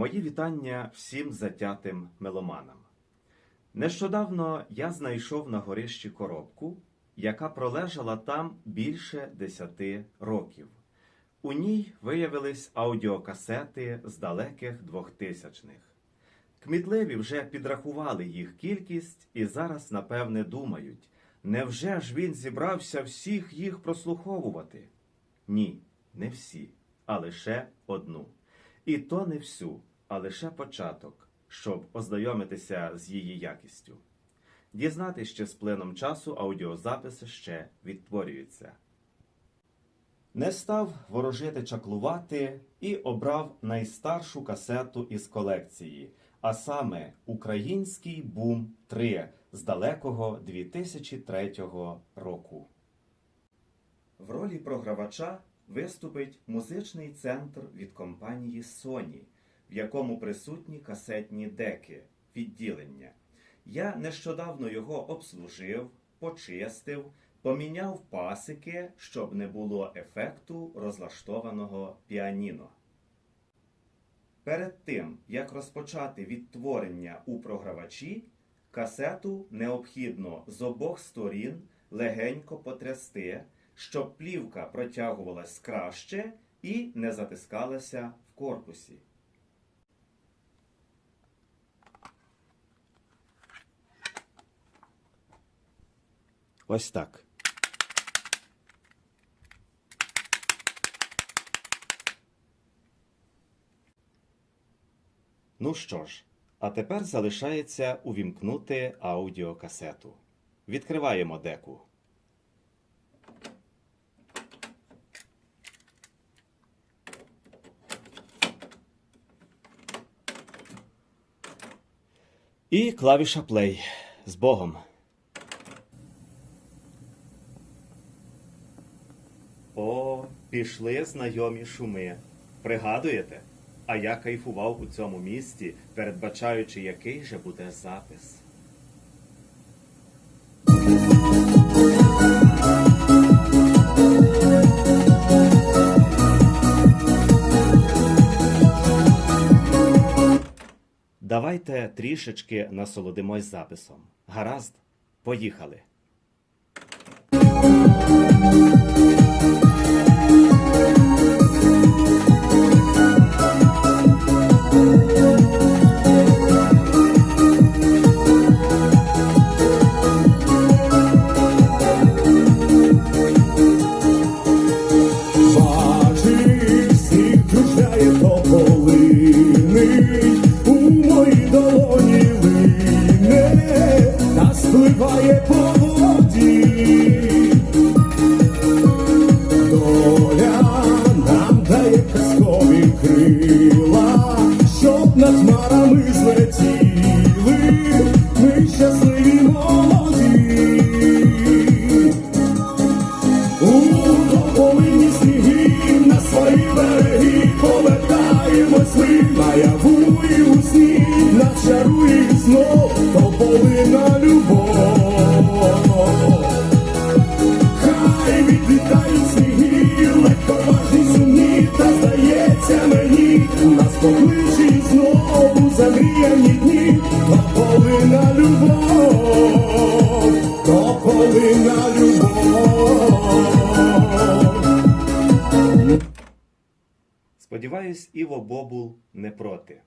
Мої вітання всім затятим меломанам. Нещодавно я знайшов на горищі коробку, яка пролежала там більше десяти років. У ній виявились аудіокасети з далеких двохтисячних. Кмітливі вже підрахували їх кількість і зараз, напевне, думають, невже ж він зібрався всіх їх прослуховувати? Ні, не всі, а лише одну. І то не всю, а лише початок, щоб ознайомитися з її якістю. Дізнатись, що з плином часу аудіозаписи ще відтворюються. Не став ворожити чаклувати і обрав найстаршу касету із колекції, а саме Український бум 3 з далекого 2003 року. В ролі програвача виступить музичний центр від компанії Sony, в якому присутні касетні деки відділення. Я нещодавно його обслужив, почистив, поміняв пасики, щоб не було ефекту розлаштованого піаніно. Перед тим, як розпочати відтворення у програвачі, касету необхідно з обох сторін легенько потрясти, щоб плівка протягувалась краще і не затискалася в корпусі. Ось так. Ну що ж, а тепер залишається увімкнути аудіокасету. Відкриваємо деку. І клавіша плей. З Богом. Пішли знайомі шуми. Пригадуєте? А я кайфував у цьому місті, передбачаючи, який же буде запис. Давайте трішечки насолодимось записом. Гаразд, поїхали. Долоні лине, нас пливає по воді. Доля нам дає казкові крила, щоб над хмарами злетіли, ми щасливі знову замріяні дні, тополина любов, тополина любов. Сподіваюсь, Іво Бобул не проти.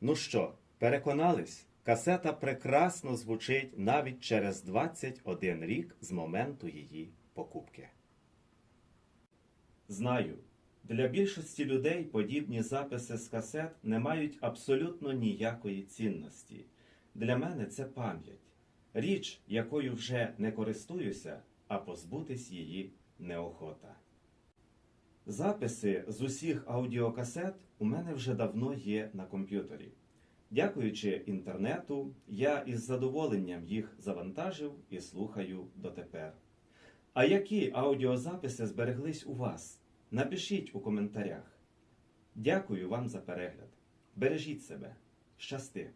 Ну що, переконались? Касета прекрасно звучить навіть через 21 рік з моменту її покупки. Знаю, для більшості людей подібні записи з касет не мають абсолютно ніякої цінності. Для мене це пам'ять, річ, якою вже не користуюся, а позбутись її неохота. Записи з усіх аудіокасет у мене вже давно є на комп'ютері. Дякуючи інтернету, я із задоволенням їх завантажив і слухаю дотепер. А які аудіозаписи збереглись у вас? Напишіть у коментарях. Дякую вам за перегляд. Бережіть себе. Щасти!